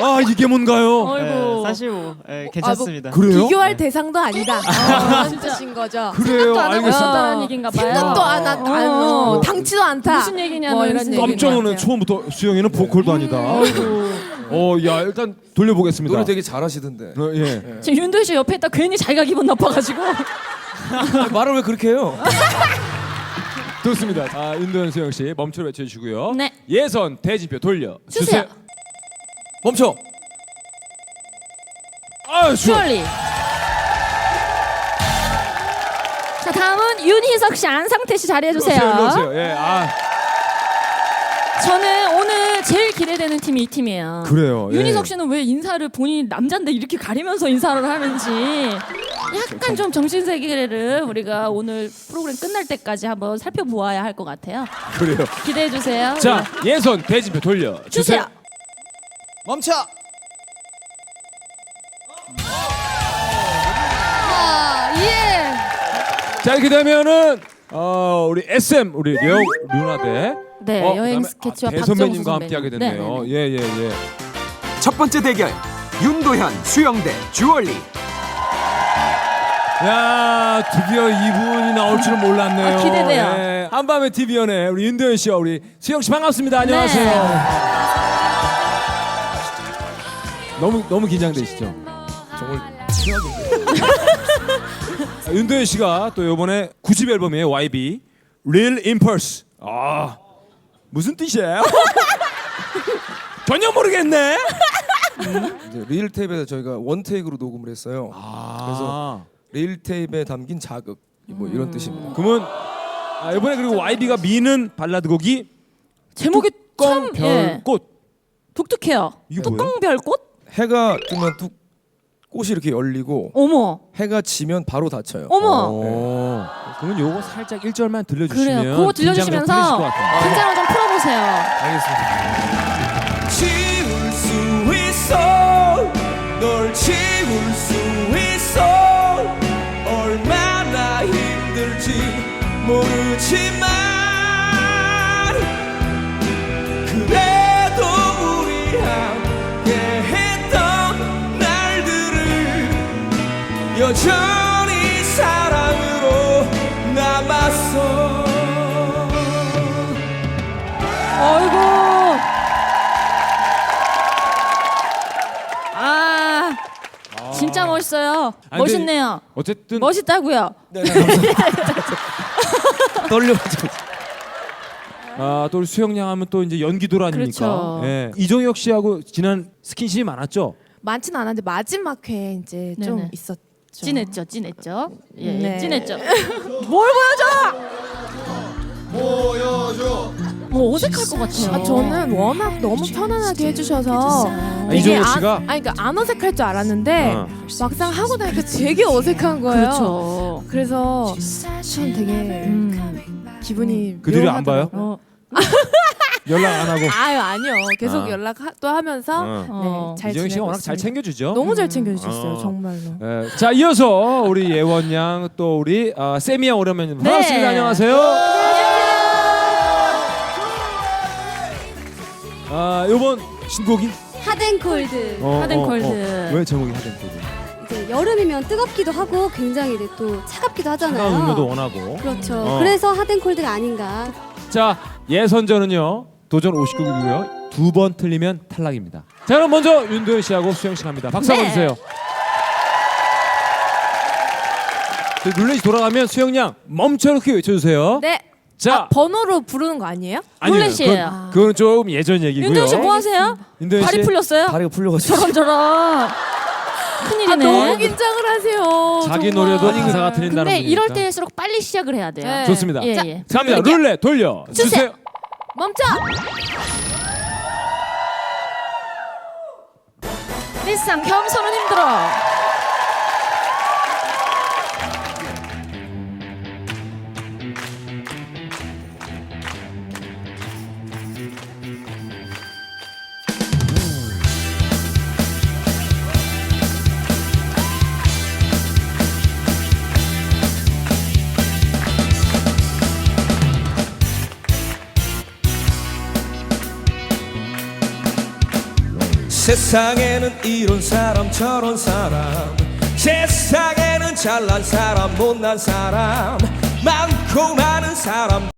아 이게 뭔가요? 예, 사실 뭐 예, 괜찮습니다. 그래요? 비교할 네. 대상도 아니다. 아, 뜻인 거죠. 그래요. 생각도 안 하고 알겠습니다. 있었다는 얘기인가 봐요. 생각도 안 한, 안, 어, 어. 당치도 않다. 무슨 얘기냐는 뭐 이런 깜짝 것 놀란. 처음부터 수영이는 보컬도 아니다. 어, 야 일단 돌려보겠습니다. 노래 되게 잘하시던데. 어, 예. 지금 윤도희 씨 옆에 있다 괜히 자기가 기분 나빠가지고 말을 왜 그렇게 해요? 좋습니다. 아, 윤도현 수영 씨 멈춰 외쳐주시고요. 네. 예선 대진표 돌려 주세요. 멈춰. 아, 주. 슈얼리. 자 다음은 윤희석 씨, 안상태 씨 자리해 주세요. 오세요. 예. 아, 저는 오늘 제일 기대되는 팀이 이 팀이에요. 그래요. 예. 윤희석 씨는 왜 인사를 본인이 남잔데 이렇게 가리면서 인사를 하는지 약간 좀 정신 세계를 우리가 오늘 프로그램 끝날 때까지 한번 살펴보아야 할 것 같아요. 그래요. 기대해 주세요. 자, 예선 대진표 돌려 네. 주세요. 멈춰. 아, 예. 자, 이렇게 되면은 어, 우리 SM 우리 려 루나대 네, 어, 여행 그다음에, 스케치와 아, 박정수 대선배님과 선배님. 함께 하게 됐네요. 네, 예, 예, 예. 첫 번째 대결 윤도현 수영대 주얼리 야 드디어 이분이 나올 줄은 몰랐네요. 아, 기대돼요. 예, 한밤의 TV연의 우리 윤도현 씨와 우리 수영 씨 반갑습니다. 안녕하세요. 네. 너무 너무 긴장되시죠? 정말 아, 윤도현 씨가 또 이번에 9집 앨범이에요. YB Real Impulse. 아 무슨 뜻이에요? 전혀 모르겠네. 이제 리일 테이프에서 저희가 원 테이크로 녹음을 했어요. 그래서 리일 테이프에 담긴 자극 뭐 이런 뜻입니다. 그러면 아, 이번에 그리고 YB가 미는 발라드 곡이 제목이 참 예, 껌별꽃. 독특해요. 이게 뭐예요? 뚜껑별꽃? 해가 뜨면 뚝 꽃이 이렇게 열리고 어머, 해가 지면 바로 닫혀요. 어머. 오. 그러면 요거 살짝 1절만 들려주시면 그래요. 그거 긴장 좀 풀리실 것 들려주시면서 같아요. 긴장을 좀 풀어보세요. 알겠습니다. 지울 수 있어 널 지울 수 있어 얼마나 힘들지 모르지만 여전히 사랑으로 남았어 어이구. 아, 진짜 멋있어요. 아니, 근데 멋있네요. 어쨌든 멋있다고요. 떨려가지고 아, 또 우리 수영양 하면 또 이제 연기돌 아닙니까? 그렇죠. 예. 이종혁 씨하고 지난 스킨십이 많았죠? 많진 않았는데 마지막 회에 이제 좀 네네. 있었죠. 찐했죠, 찐했죠. 예, 네. 찐했죠. 뭘 보여줘? 뭐 어색할 것 같아요. 아, 저는 워낙 너무 편안하게 해주셔서 아, 되게 안- 씨가? 아니 그러니까 안 어색할 줄 알았는데 어. 막상 하고 나니까 되게 어색한 거예요. 그렇죠. 그래서 참 되게 음. 기분이 그안 묘하더라고요. 봐요? 어, 연락 안 하고. 아유 아니요 계속 아. 연락 또 하면서 어. 어. 네, 잘 이종혁 씨가 지내고 워낙 잘 있습니다. 챙겨주죠. 너무 잘 챙겨주셨어요 어. 정말로. 예. 자 이어서 우리 예원 양 또 우리 아, 세미 양 오랜만입니다. 네. 반갑습니다. 안녕하세요. 아 이번 신곡이 하덴콜드 어, 하덴콜드. 어, 어. 왜 제목이 하덴콜드? 이제 여름이면 뜨겁기도 하고 굉장히 이제 또 차갑기도 하잖아요. 차가운 음료도 원하고. 그렇죠. 어. 그래서 하덴콜드가 아닌가. 자 예선전은요 도전 59개고요 두 번 틀리면 탈락입니다. 자 그럼 먼저 윤도현 씨하고 수영 씨 갑니다. 박수 한번 네. 주세요. 저 룰렛이 돌아가면 수영 양 멈춰놓기 외쳐주세요. 네. 자 아, 번호로 부르는 거 아니에요? 아니에요. 룰렛이에요. 그건, 그건 좀 예전 얘기고요. 윤도현 씨 뭐 하세요? 윤도현 발이 씨 풀렸어요? 다리가 풀려가지고 저런 저런. 아 큰일이네. 너무 긴장을 하세요. 자기 정말. 노래도 인사가 틀린다는 근데 분이니까. 이럴 때일수록 빨리 시작을 해야 돼요. 네. 좋습니다. 예, 자, 예. 갑니다. 이게- 룰렛 돌려 주세요. 주세요. 멈춰. 일상 겸손은 힘들어. 세상에는 이런 사람 저런 사람. 세상에는 잘난 사람 못난 사람. 많고 많은 사람